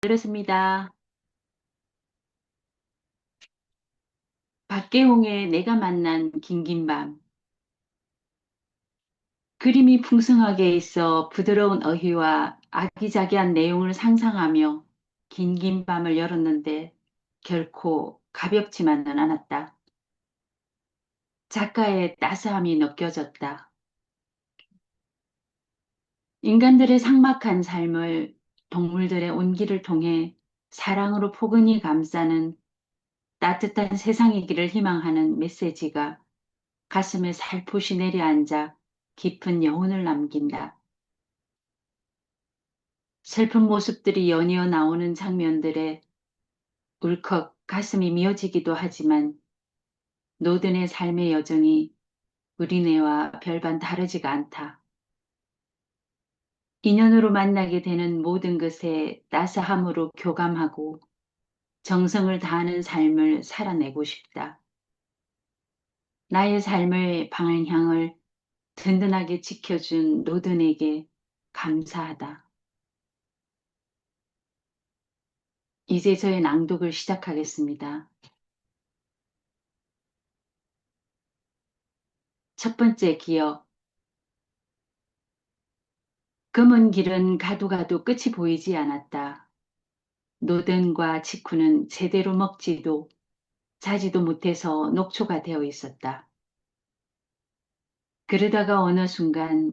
들었습니다. 박계홍의 내가 만난 긴긴 밤 그림이 풍성하게 있어 부드러운 어휘와 아기자기한 내용을 상상하며 긴긴 밤을 열었는데 결코 가볍지만은 않았다. 작가의 따스함이 느껴졌다. 인간들의 삭막한 삶을 동물들의 온기를 통해 사랑으로 포근히 감싸는 따뜻한 세상이기를 희망하는 메시지가 가슴에 살포시 내려앉아 깊은 여운을 남긴다. 슬픈 모습들이 연이어 나오는 장면들에 울컥 가슴이 미어지기도 하지만 노든의 삶의 여정이 우리네와 별반 다르지가 않다. 인연으로 만나게 되는 모든 것에 따스함으로 교감하고 정성을 다하는 삶을 살아내고 싶다. 나의 삶의 방향을 든든하게 지켜준 노든에게 감사하다. 이제 저의 낭독을 시작하겠습니다. 첫 번째 기억. 검은 길은 가도 가도 끝이 보이지 않았다. 노든과 직후는 제대로 먹지도 자지도 못해서 녹초가 되어 있었다. 그러다가 어느 순간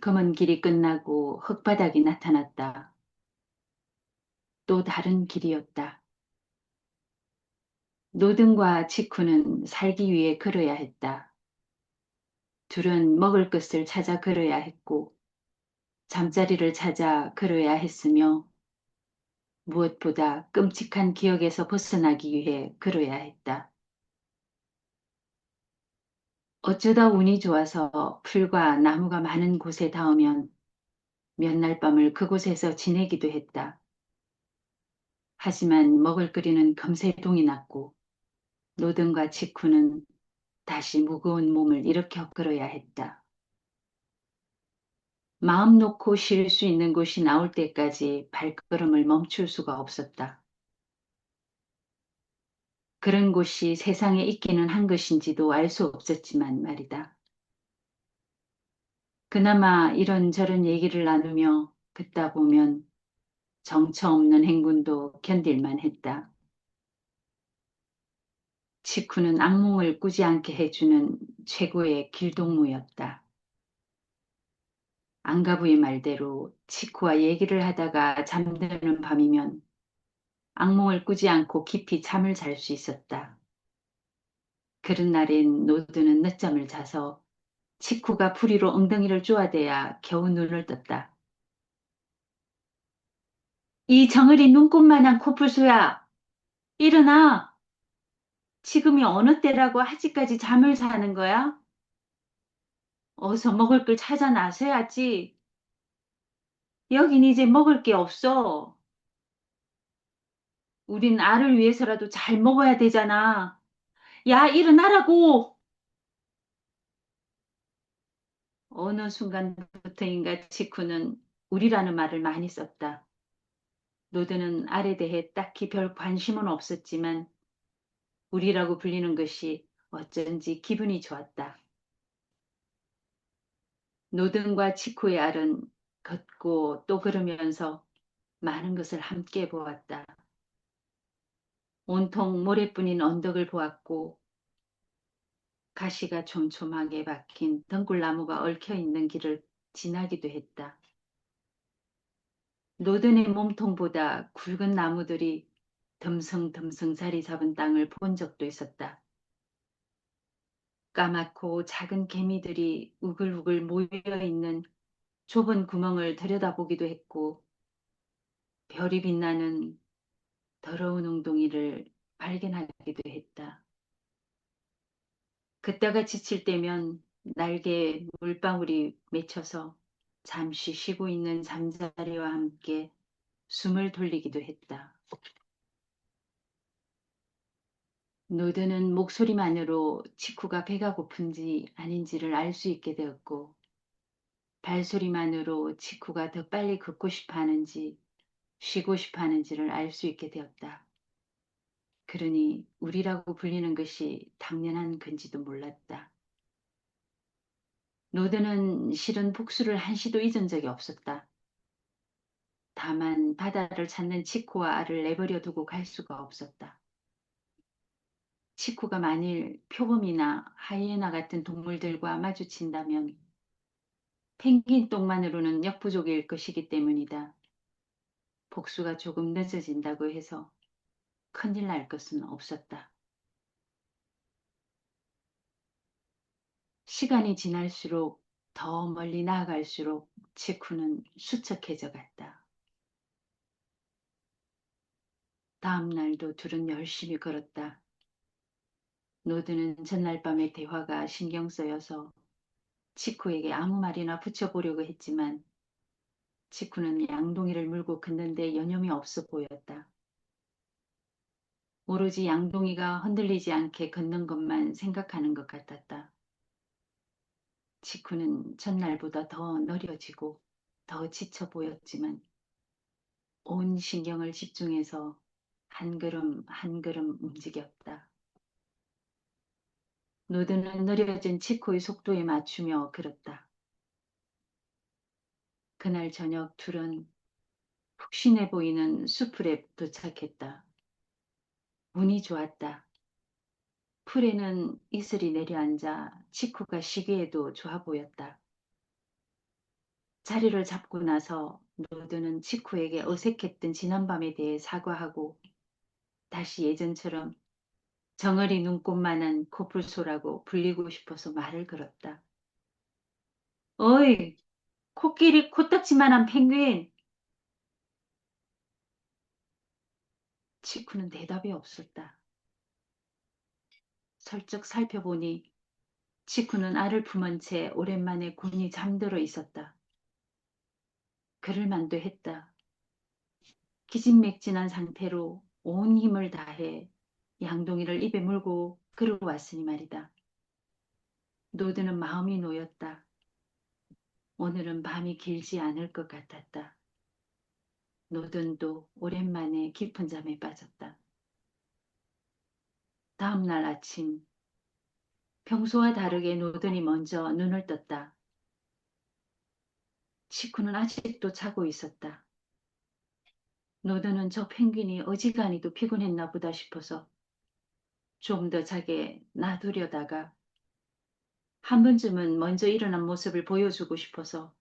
검은 길이 끝나고 흙바닥이 나타났다. 또 다른 길이었다. 노든과 직후는 살기 위해 걸어야 했다. 둘은 먹을 것을 찾아 걸어야 했고 잠자리를 찾아 걸어야 했으며 무엇보다 끔찍한 기억에서 벗어나기 위해 걸어야 했다. 어쩌다 운이 좋아서 풀과 나무가 많은 곳에 닿으면 몇 날 밤을 그곳에서 지내기도 했다. 하지만 먹을거리는 금세 동이 났고 노든과 직후는 다시 무거운 몸을 일으켜 끌어야 했다. 마음 놓고 쉴 수 있는 곳이 나올 때까지 발걸음을 멈출 수가 없었다. 그런 곳이 세상에 있기는 한 것인지도 알 수 없었지만 말이다. 그나마 이런저런 얘기를 나누며 듣다 보면 정처 없는 행군도 견딜만 했다. 치쿠는 악몽을 꾸지 않게 해주는 최고의 길동무였다. 안가부의 말대로 치쿠와 얘기를 하다가 잠드는 밤이면 악몽을 꾸지 않고 깊이 잠을 잘 수 있었다. 그런 날엔 노드는 늦잠을 자서 치쿠가 부리로 엉덩이를 쪼아대야 겨우 눈을 떴다. 이 정을이 눈꽃만한 코뿔소야! 일어나! 지금이 어느 때라고 아직까지 잠을 자는 거야? 어서 먹을 걸 찾아 나서야지. 여긴 이제 먹을 게 없어. 우린 알을 위해서라도 잘 먹어야 되잖아. 야, 일어나라고! 어느 순간부터인가 치쿠는 우리라는 말을 많이 썼다. 노드는 알에 대해 딱히 별 관심은 없었지만 우리라고 불리는 것이 어쩐지 기분이 좋았다. 노든과 치쿠의 알은 걷고 또 걸으면서 많은 것을 함께 보았다. 온통 모래뿐인 언덕을 보았고 가시가 촘촘하게 박힌 덩굴나무가 얽혀 있는 길을 지나기도 했다. 노든의 몸통보다 굵은 나무들이 듬성듬성 자리 잡은 땅을 본 적도 있었다. 까맣고 작은 개미들이 우글우글 모여 있는 좁은 구멍을 들여다보기도 했고 별이 빛나는 더러운 웅덩이를 발견하기도 했다. 그때가 지칠 때면 날개에 물방울이 맺혀서 잠시 쉬고 있는 잠자리와 함께 숨을 돌리기도 했다. 노드는 목소리만으로 치쿠가 배가 고픈지 아닌지를 알 수 있게 되었고 발소리만으로 치쿠가 더 빨리 걷고 싶어 하는지 쉬고 싶어 하는지를 알 수 있게 되었다. 그러니 우리라고 불리는 것이 당연한 건지도 몰랐다. 노드는 실은 복수를 한시도 잊은 적이 없었다. 다만 바다를 찾는 치코와 알을 내버려 두고 갈 수가 없었다. 치코가 만일 표범이나 하이에나 같은 동물들과 마주친다면 펭귄 똥만으로는 역부족일 것이기 때문이다. 복수가 조금 늦어진다고 해서 큰일 날 것은 없었다. 시간이 지날수록 더 멀리 나아갈수록 치쿠는 수척해져 갔다. 다음 날도 둘은 열심히 걸었다. 노드는 전날 밤의 대화가 신경 쓰여서 치쿠에게 아무 말이나 붙여보려고 했지만 치쿠는 양동이를 물고 걷는데 여념이 없어 보였다. 오로지 양동이가 흔들리지 않게 걷는 것만 생각하는 것 같았다. 치쿠는 전날보다 더 느려지고 더 지쳐 보였지만 온 신경을 집중해서 한 걸음 한 걸음 움직였다. 노드는 느려진 치코의 속도에 맞추며 걸었다. 그날 저녁 둘은 푹신해 보이는 수풀에 도착했다. 운이 좋았다. 풀에는 이슬이 내려앉아 치쿠가 시기에도 좋아 보였다. 자리를 잡고 나서 노드는 치쿠에게 어색했던 지난밤에 대해 사과하고 다시 예전처럼 정어리 눈꽃만한 코뿔소라고 불리고 싶어서 말을 걸었다. 어이, 코끼리 코딱지만한 펭귄! 치쿠는 대답이 없었다. 설쩍 살펴보니 치쿠는 알을 품은 채 오랜만에 곤히 잠들어 있었다. 그럴만도 했다. 기진맥진한 상태로 온 힘을 다해 양동이를 입에 물고 걸어왔으니 말이다. 노드는 마음이 놓였다. 오늘은 밤이 길지 않을 것 같았다. 노든도 오랜만에 깊은 잠에 빠졌다. 다음 날 아침 평소와 다르게 노든이 먼저 눈을 떴다. 치쿠는 아직도 자고 있었다. 노드는 저 펭귄이 어지간히도 피곤했나 보다 싶어서 좀 더 자게 놔두려다가 한 번쯤은 먼저 일어난 모습을 보여주고 싶어서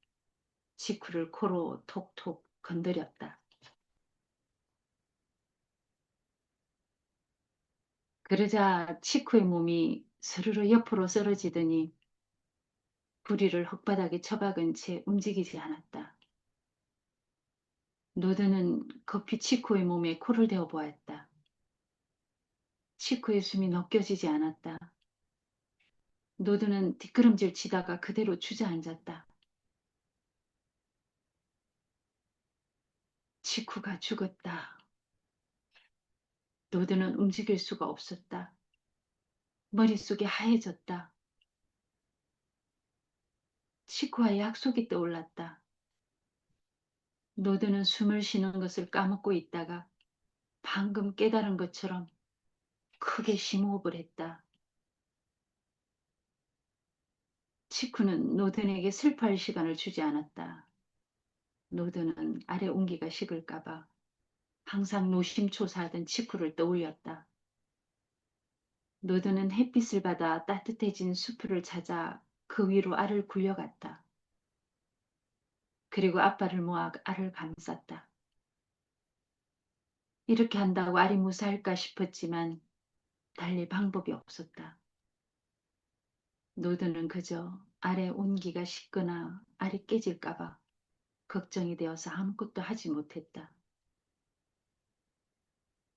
치쿠를 코로 톡톡 건드렸다. 그러자 치쿠의 몸이 스르르 옆으로 쓰러지더니 부리를 흙바닥에 처박은 채 움직이지 않았다. 노드는 급히 치코의 몸에 코를 대어 보았다. 치코의 숨이 넘겨지지 않았다. 노드는 뒷걸음질 치다가 그대로 주저앉았다. 치쿠가 죽었다. 노드는 움직일 수가 없었다. 머릿속이 하얘졌다. 치쿠와의 약속이 떠올랐다. 노드는 숨을 쉬는 것을 까먹고 있다가 방금 깨달은 것처럼 크게 심호흡을 했다. 치쿠는 노든에게 슬퍼할 시간을 주지 않았다. 노드는 아래 온기가 식을까봐 항상 노심초사하던 치쿠를 떠올렸다. 노드는 햇빛을 받아 따뜻해진 수풀을 찾아 그 위로 알을 굴려갔다. 그리고 아빠를 모아 알을 감쌌다. 이렇게 한다고 알이 무사할까 싶었지만 달리 방법이 없었다. 노드는 그저 알의 온기가 식거나 알이 깨질까봐 걱정이 되어서 아무것도 하지 못했다.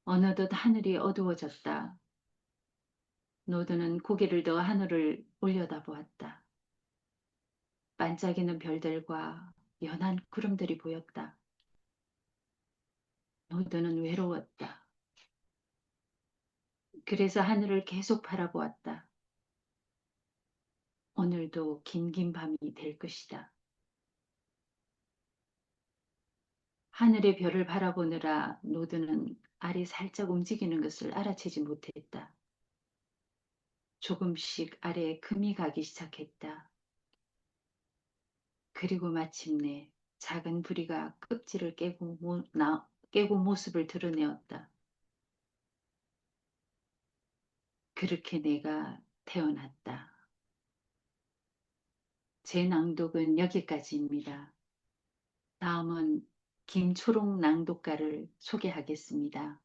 어느덧 하늘이 어두워졌다. 노드는 고개를 더 하늘을 올려다보았다. 반짝이는 별들과 연한 구름들이 보였다. 노드는 외로웠다. 그래서 하늘을 계속 바라보았다. 오늘도 긴긴 밤이 될 것이다. 하늘의 별을 바라보느라 노드는 알이 살짝 움직이는 것을 알아채지 못했다. 조금씩 아래에 금이 가기 시작했다. 그리고 마침내 작은 부리가 껍질을 깨고, 모, 나, 깨고 모습을 드러내었다. 그렇게 내가 태어났다. 제 낭독은 여기까지입니다. 다음은 김초롱 낭독가를 소개하겠습니다.